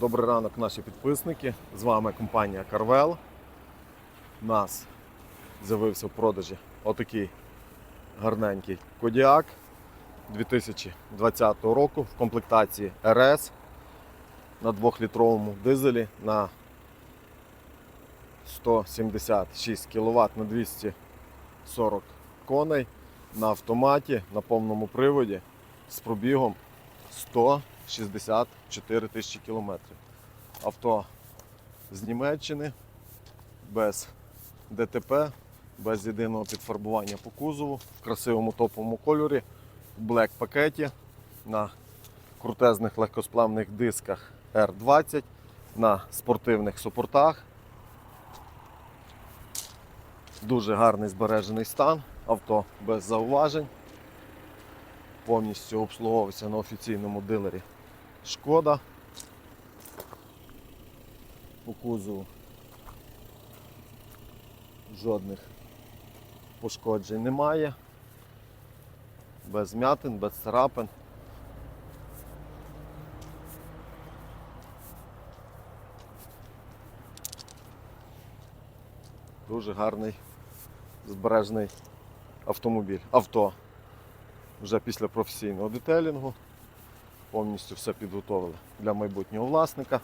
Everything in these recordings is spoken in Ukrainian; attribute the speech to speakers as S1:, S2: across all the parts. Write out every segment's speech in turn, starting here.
S1: Добрий ранок, наші підписники. З вами компанія Carvel. У нас з'явився в продажі отакий гарненький Кодіак 2020 року в комплектації RS на 2-літровому дизелі на 176 кВт на 240 коней на автоматі на повному приводі з пробігом 164 тисячі кілометрів. Авто з Німеччини без ДТП, без єдиного підфарбування по кузову, в красивому топовому кольорі, в блек пакеті на крутезних легкосплавних дисках R20, на спортивних супортах. Дуже гарний збережений стан, авто без зауважень повністю обслуговується на офіційному дилері Шкода. По кузову жодних пошкоджень немає. Без м'ятин, без царапин. Дуже гарний збережений автомобіль. Авто вже після професійного детелінгу. Повністю все підготовили для майбутнього власника.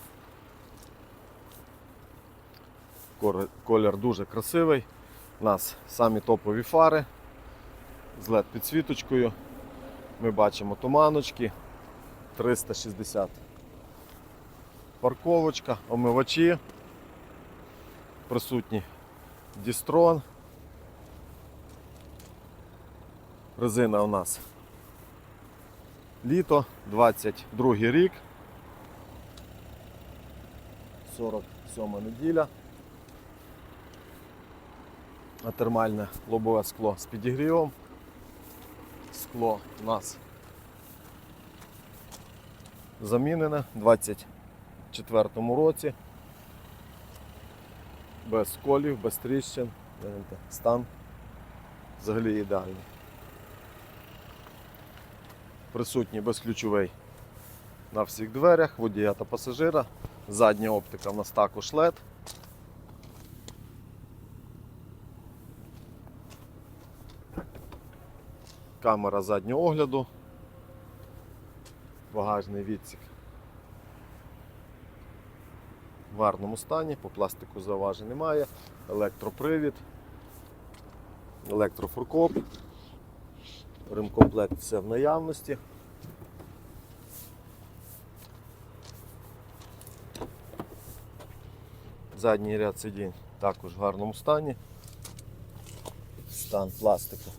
S1: Колір дуже красивий. У нас самі топові фари з led підсвіточкою. Ми бачимо туманочки 360 парковочка, омивачі, присутній дістрон. Резина у нас літо, 22 рік. 47 неділя. А термальне лобове скло з підігрівом. Скло у нас замінене в 24 році. Без колів, без тріщин. Стан взагалі ідеальний присутній безключовий на всіх дверях, водія та пасажира. Задня оптика в нас також LED. Камера заднього огляду. Багажний відсік в гарному стані, по пластику зауважень немає, електропривід, електрофуркоп. Ремкомплект все в наявності. Задній ряд сидінь також в гарному стані. Стан пластику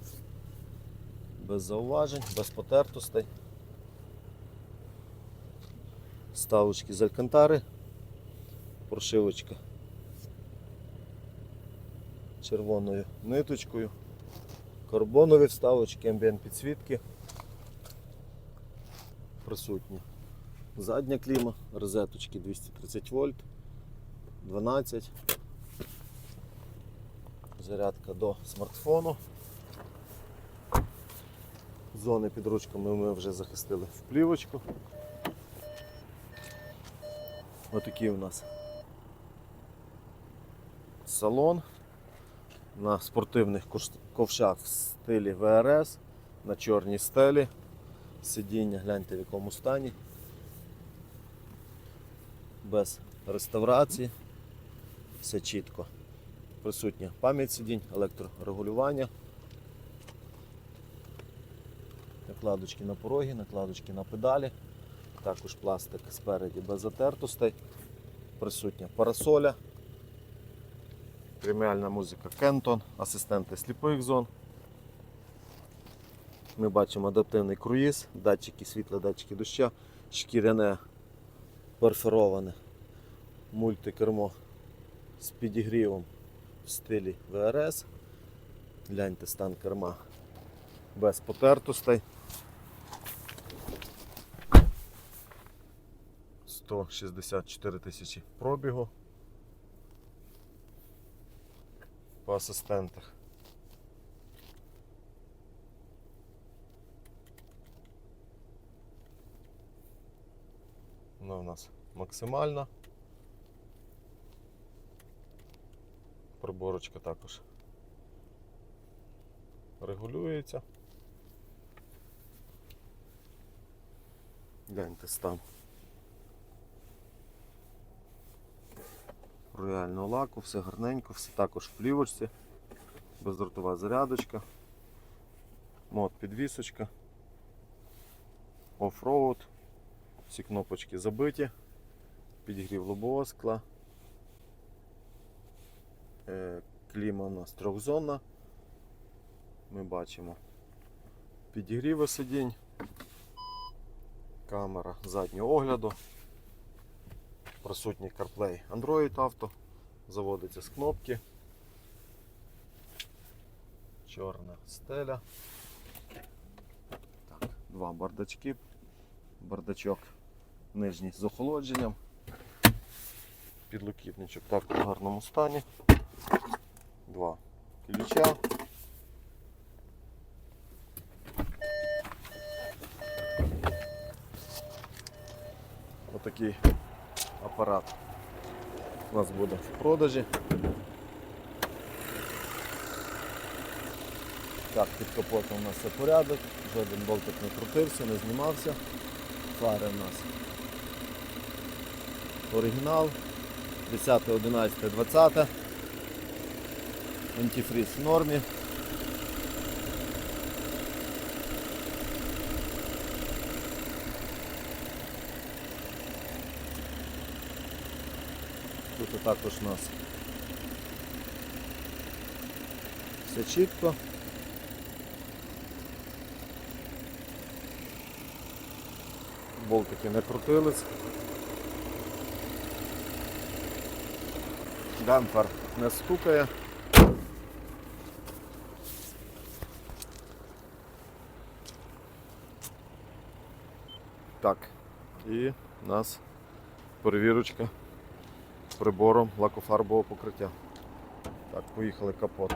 S1: без зауважень, без потертостей. Ставочки з алькантари, прошивочка червоною ниточкою карбонові вставочки, амбієнт підсвітки. Присутні. Задня кліма, розеточки 230 вольт, 12. Зарядка до смартфону. Зони під ручками ми вже захистили в плівочку. Отакий у нас салон на спортивних ковшах в стилі ВРС, на чорній стелі. Сидіння, гляньте в якому стані. Без реставрації. Все чітко. Присутня пам'ять сидінь, електрорегулювання. Накладочки на пороги, накладочки на педалі. Також пластик спереді без затертостей. Присутня парасоля. Преміальна музика Кентон, асистенти сліпих зон. Ми бачимо адаптивний круїз, датчики світла, датчики доща, шкіряне перфороване мультикермо з підігрівом в стилі ВРС. Гляньте стан керма без потертостей. 164 тисячі пробігу. По асистентах. Воно у нас максимальна. Приборочка також регулюється. Гляньте стан. Рояльного лаку, все гарненько, все також в плівочці, бездротова зарядочка, мод підвісочка, оффроуд, всі кнопочки забиті, підігрів лобового скла, Е, кліма у нас трьохзонна, ми бачимо підігріви сидінь, камера заднього огляду, присутній CarPlay Android Auto, заводиться з кнопки, чорна стеля, так, два бардачки, бардачок нижній з охолодженням, підлокітничок також в гарному стані, два ключа. Отакий апарат у нас буде в продажі. Так, під капотом у нас все порядок, жоден болтик не крутився, не знімався. Фари у нас оригінал 10, 11, 20. Антифриз в нормі. Тут також у нас все чітко. Болтики не крутились. Демпфер не стукає. Так, і у нас перевірочка прибором лакофарбового покриття. Так, поїхали капот.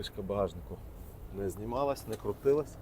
S1: Кришка багажнику не знімалась, не крутилась.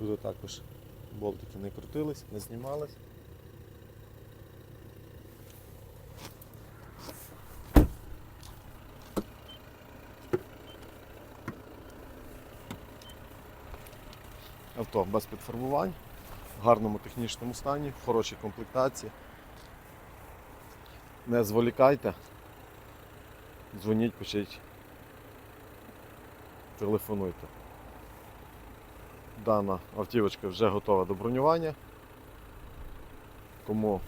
S1: Туди також болтики не крутились, не знімались. Авто без підфарбувань, в гарному технічному стані, в хорошій комплектації. Не зволікайте, дзвоніть, пишіть, телефонуйте. Дана автівочка вже готова до бронювання. Кому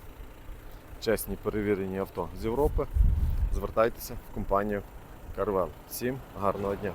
S1: чесні перевірені авто з Європи, звертайтеся в компанію Carvel. Всім гарного дня!